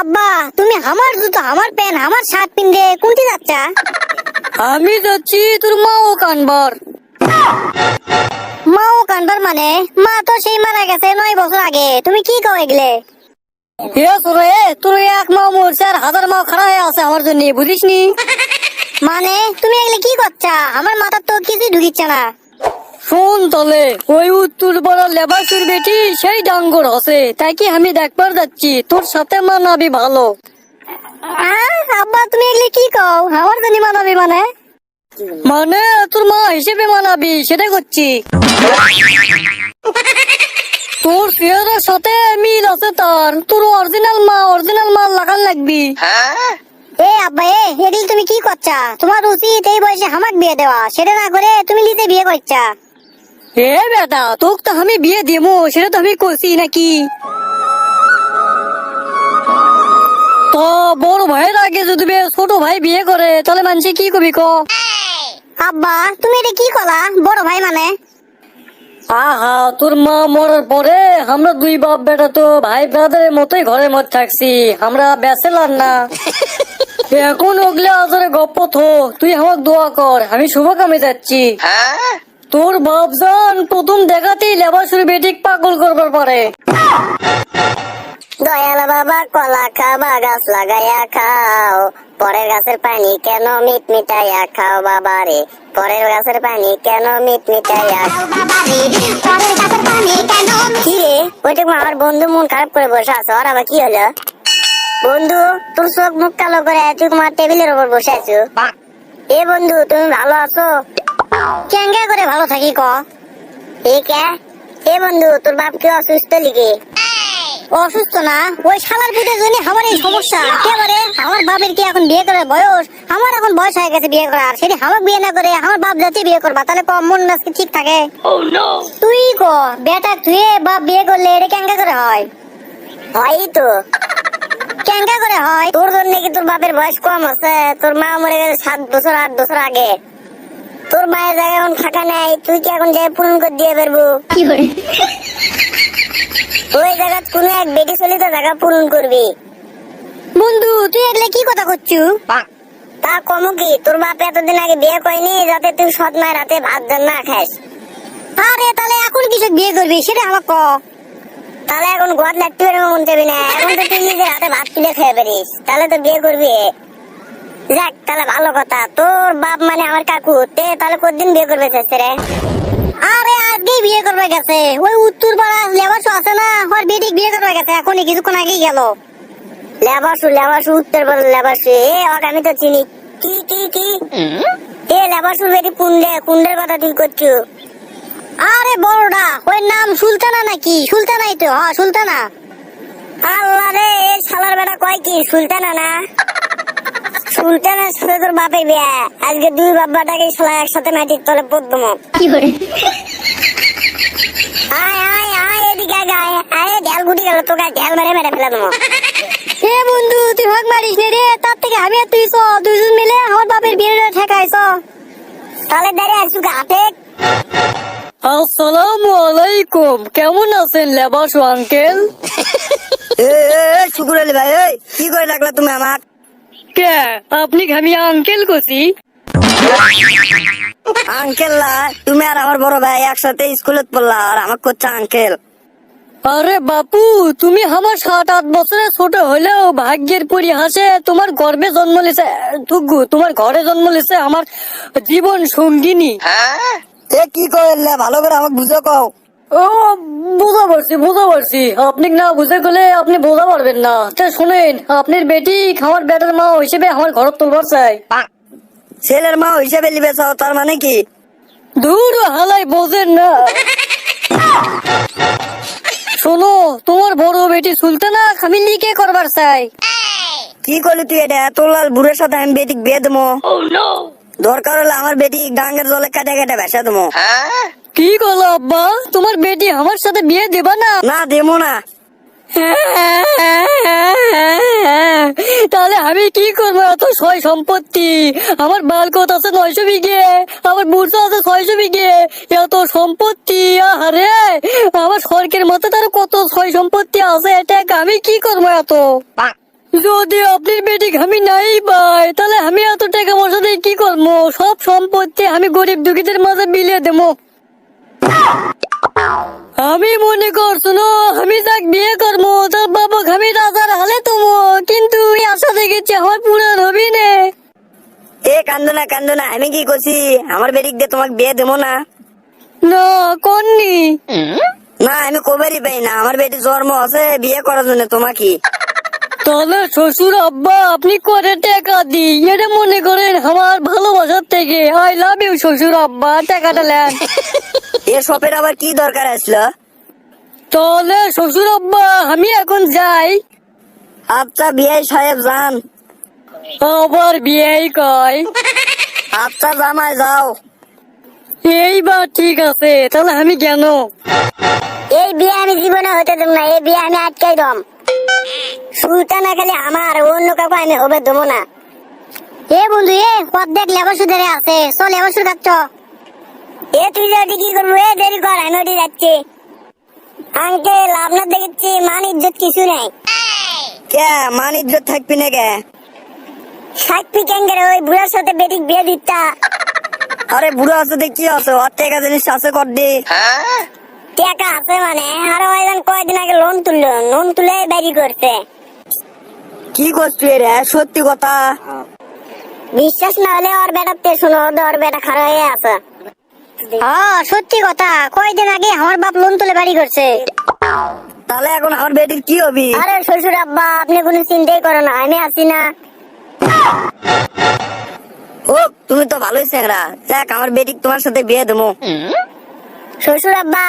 আব্বা তুমি আমার জুতো আমার প্যান্ট আমার শার্ট পিনরে কোনটি যাচ্ছা? আমি যাচ্ছি তোর মাও কানবার। মা ও কানবার মানে? মা তো সেই মারা গেছে নয় বছর আগে। তুমি কি কও এগলে? এ তোরে তোর এক মাও মরছে আর হাজার মাও খারাপ হয়ে আছে আমার জন্য বুঝিস নি মানে তুমি এগুলো কি করছা? আমার মাথার তো কিছু ঢুকিচ্ছে না। শোন তলে। ওই উত্তর পাড়ার লেবাসুর বেটি? সেই ডাঙ্গর আছে তাই কি আমি দেখবার যাচ্ছি? তোর সাথে মানাবি ভালো। আব্বা তুমি এগুলো কি কও? আমার জন্য মানাবি মানে। মানে তোর মা হিসেবে মানাবি সেটাই করছি। তোর চেহারার সাথে মিল আছে তার। তোর অরিজিনাল মা অরিজিনাল মাল লাগান লাগবি। এ আব্বা এ এগুলি তুমি কি করছা? তোমার উচিত এই বয়সে আমাক বিয়ে দেওয়া। সেটা না করে তুমি নিজে বিয়ে করছা। এ বেটা তোকে তো আমি বিয়ে দিমু সেটা তো আমি করছি নাকি? তো বড় ভাইয়ের আগে যদি ছোট ভাই বিয়ে করে তাহলে মানুষে কি কবি ক? আব্বা তুমি এটা কি কলা? বড় ভাই মানে? আহা তোর মা মরার পরে আমরা দুই বাপ বেটা তো ভাই ব্রাদারের মতোই ঘরের মধ্যে থাকছি আমরা ব্যাচেলার না। এখন ওগলে আজরে গপ্প থো তুই আমার দোয়া কর আমি শুভকামে যাচ্ছি। তোর বাপজান প্রথম দেখাতেই লেবাসুর বেটিক পাগল করবার পারে। দয়াল বাবা কলা খাবা গাছ লাগাইয়া খাও। পরের গাছের পানি কেন মিট মিটাইয়া খাও বাবা রে পরের গাছের পানি কেন মিট মিটাইয়া কি রে ওইটা আমার বন্ধু মন খারাপ করে বসে আছো আর আবার কি হলো? বন্ধু তোর চোখ মুখ কালো করে তুই তোমার টেবিলের উপর বসে আছো। এ বন্ধু তুমি ভালো আছো? কেঙ্গা করে ভালো থাকি ক? এ কে? এ বন্ধু তোর বাপ কি অসুস্থ লিখে অসুস্থ না? ওই শালার পুতের জন্য আমার এই সমস্যা একেবারে আমার বাপের কি এখন বিয়ে করার বয়স? আমার এখন বয়স হয়ে গেছে বিয়ে করার। সেটি আমাকে বিয়ে না করে আমার বাপ যাতে বিয়ে করবা তাহলে কম মন আজকে ঠিক থাকে? তুই ক? বেটা তুই বাপ বিয়ে করলে এটা কেঙ্গা করে হয়? হয় তো। কেঙ্গা করে হয়? তোর জন্য কি তোর বাপের বয়স কম আছে? তোর মা মরে গেছে সাত বছর আট বছর আগে। তোর মায়ের জায়গা এখন ফাঁকা নাই তুই কি এখন যাই পূরণ করে দিয়ে পারব ওই জায়গা কোনো এক বেটি চলিত জায়গা পূরণ করবি। বন্ধু তুই এগুলো কি কথা করছু? তা কম কি তোর বাপ এতদিন আগে বিয়ে করেনি যাতে তুই সৎ মায়ের হাতে ভাত দেন না খাস। আরে তাহলে এখন কিসব বিয়ে করবি সেটা আমার ক। তাহলে এখন গোয়াত লাগতে পারবে মন চাবি না এখন তো তুই নিজের হাতে ভাত তুলে খেয়ে পারিস তাহলে তো বিয়ে করবি। যাক তাহলে ভালো কথা। তোর বাপ মানে আমার কাকু। তে তাহলে কতদিন বিয়ে করবে রে? আরে আজকেই বিয়ে করবে গেছে। ওই উত্তর পাড়া লেবাসু আছে না? ওর বেটিক বিয়ে করবে গেছে। এখনই কিছুক্ষণ আগেই গেল। লেবাসু লেবাসু উত্তর পাড়া লেবাসু। এ ওকে আমি তো চিনি। কি কি কি? এ লেবাসুর বেটি কুন্ডে কুন্ডের কথা তুই করছু। আরে ওই নাম সুলতানা নাকি? সুলতানাই তো। হ্যাঁ সুলতানা। আল্লাহ রে শালার বেটা কয় কি? সুলতানা না? তোর বাপের বিয়ে। আজকে দুই বাবাটাকে শালা একসাথে মাটির তলে পদ্ম আয় আয় আয় এদিকে আয় আয়। আয় ঢেল গুটি গেল তোকে ঢেল মেরে মেরে ফেলে দেবো। হে বন্ধু তুই হক মারিস নে রে। তার থেকে আমি আর তুই চ দুজন মিলে আমার বাপের বিয়েটা ঠেকাইছ তাহলে দাঁড়িয়ে আসু হাতে আসসালামু আলাইকুম। কেমন আছেন লেবাসু আঙ্কেল? এ এ, শুকুর আলী ভাই এই কি করে ডাকলা তুমি আমাক কে? আপনি আমি আঙ্কেল কছি আঙ্কেল না তুমি আর আমার বড় ভাই একসাথে স্কুলে পড়লা আর আমাকে করছে আঙ্কেল আরে বাপু তুমি আমার সাত আট বছরের ছোট হলেও ভাগ্যের পরিহাসে তোমার গর্বে জন্ম লিছে তুগু তোমার ঘরে জন্ম লিছে আমার জীবন সঙ্গিনী। এ কি করলে ভালো করে আমাকে বুঝো কও। ও বুঝা পারছি বুঝা পারছি। আপনি না বুঝে গেলে আপনি বোঝা পারবেন না। তা শুনেন আপনার বেটি আমার বেটার মা হিসেবে আমার ঘর তুলবার চাই। ছেলের মা হিসেবে লিবে চাও তার মানে কি? দূর হালাই বোঝেন না। শোনো তোমার বড় বেটি সুলতানা আমি লিখে করবার চাই। কি করলি তুই এটা? এত লাল বুড়ের সাথে আমি বেটিক বিয়ে দেবো। দরকার হলে আমার বেটি গাঙ্গের জলে কেটে কেটে ভেসা দেবো। কি করল আব্বা? তোমার বেটি আমার সাথে বিয়ে দেবা না? না দেবো না। তাহলে আমি কি করব এত সয় সম্পত্তি? আমার বালকত আছে নয়শো বিঘে আমার বুড়ো আছে ছয়শো বিঘে। এত সম্পত্তি আরে আমার সরকের মতো তার কত ছয় সম্পত্তি আছে এটা আমি কি করব এত? যদি আপনার বেটিক আমি নাই পাই তাহলে আমি এত টাকা পয়সা দিয়ে কি করব? সব সম্পত্তি আমি গরিব দুঃখীদের মাঝে বিলিয়ে দেবো। আমি মনে করছ না আমি যাক বিয়ে করব তার বাবা আমি রাজার হালে তুমি কিন্তু আশা দেখেছি আমার পুরান হবি নে। এ কান্দো না কান্দো না আমি কি করছি? আমার বেটিক দিয়ে তোমাকে বিয়ে দেবো না। না কননি। না আমি কবেরই পাই না আমার বেটি জন্ম আছে বিয়ে করার জন্য তোমাকে। তাহলে শ্বশুর আব্বা আপনি করে টাকা দি এটা মনে করেন আমার ভালোবাসার থেকে। আই লাভ ইউ শ্বশুর আব্বা টাকাটা নেন। এ সপের আবার কি দরকার আসলো? তাহলে শ্বশুর আব্বা আমি এখন যাই। আচ্ছা বিয়ে সাহেব যান। আবার বিয়েই কয়? আচ্ছা জামাই যাও। এইবার ঠিক আছে। তাহলে আমি কেন? এই বিয়ে আমি জীবনে হতে দেব না। এই বিয়ে আমি আটকাই দম সুলতানা খালি আমার অন্য কাউকে আমি হবে দেবো না। এ বন্ধু এ অর্ধেক লেবার সুদের আছে। চল লেবার সুদ কাটছ। এ তুই যে ওটি কি করব? এ দেরি কর আমি ওটি যাচ্ছি। আঙ্কেল আপনার দেখেছি মান ইজ্জত কিছু নেই। কে মান ইজ্জত থাকবি না কে? সাক্ষী ক্যাঙ্গের ওই বুড়ার সাথে বেটিক বিয়ে দিতা। আরে বুড়ো আছে কি আছে? ওর টাকা জিনিস আছে কর দি। টাকা আছে মানে? আরও একজন কয়দিন আগে লোন তুললো। লোন তুলে বাড়ি করছে। কি করছি রে? সত্যি কথা? বিশ্বাস না হলে ওর বেটাতে শুনো ওর বেটা খারাপ হয়ে আছে। হ্যাঁ সত্যি কথা? কয়দিন আগে আমার বাপ লোন তুলে বাড়ি করছে। তাহলে এখন আমার বেটির কি হবি? আরে শ্বশুর আব্বা আপনি কোনো চিন্তাই করো না আমি আছি না। ও তুমি তো ভালোই চেংরা দেখ আমার বেটিক তোমার সাথে বিয়ে দেবো। শ্বশুর আব্বা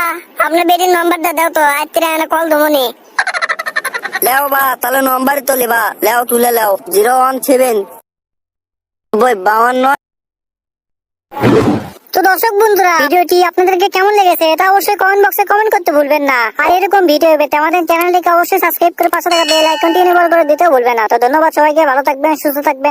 আপনার বেটির নাম্বারটা দাও তো এনে কল লেও বা তাহলে নম্বরই তো লেবা। লেও তুলে লেও। Zero one seven. বাউান্ন তো দর্শক বন্ধুরা ভিডিওটি আপনাদেরকে কেমন লেগেছে তা অবশ্যই কমেন্ট বক্সে কমেন্ট করতে ভুলবেন না। আর এরকম ভিডিও পেতে আমাদের চ্যানেলটিকে অবশ্যই সাবস্ক্রাইব করে পাশে থাকা বেল আইকনটি এনে করে দিতে ভুলবেন না। তো ধন্যবাদ সবাইকে ভালো থাকবেন সুস্থ থাকবেন।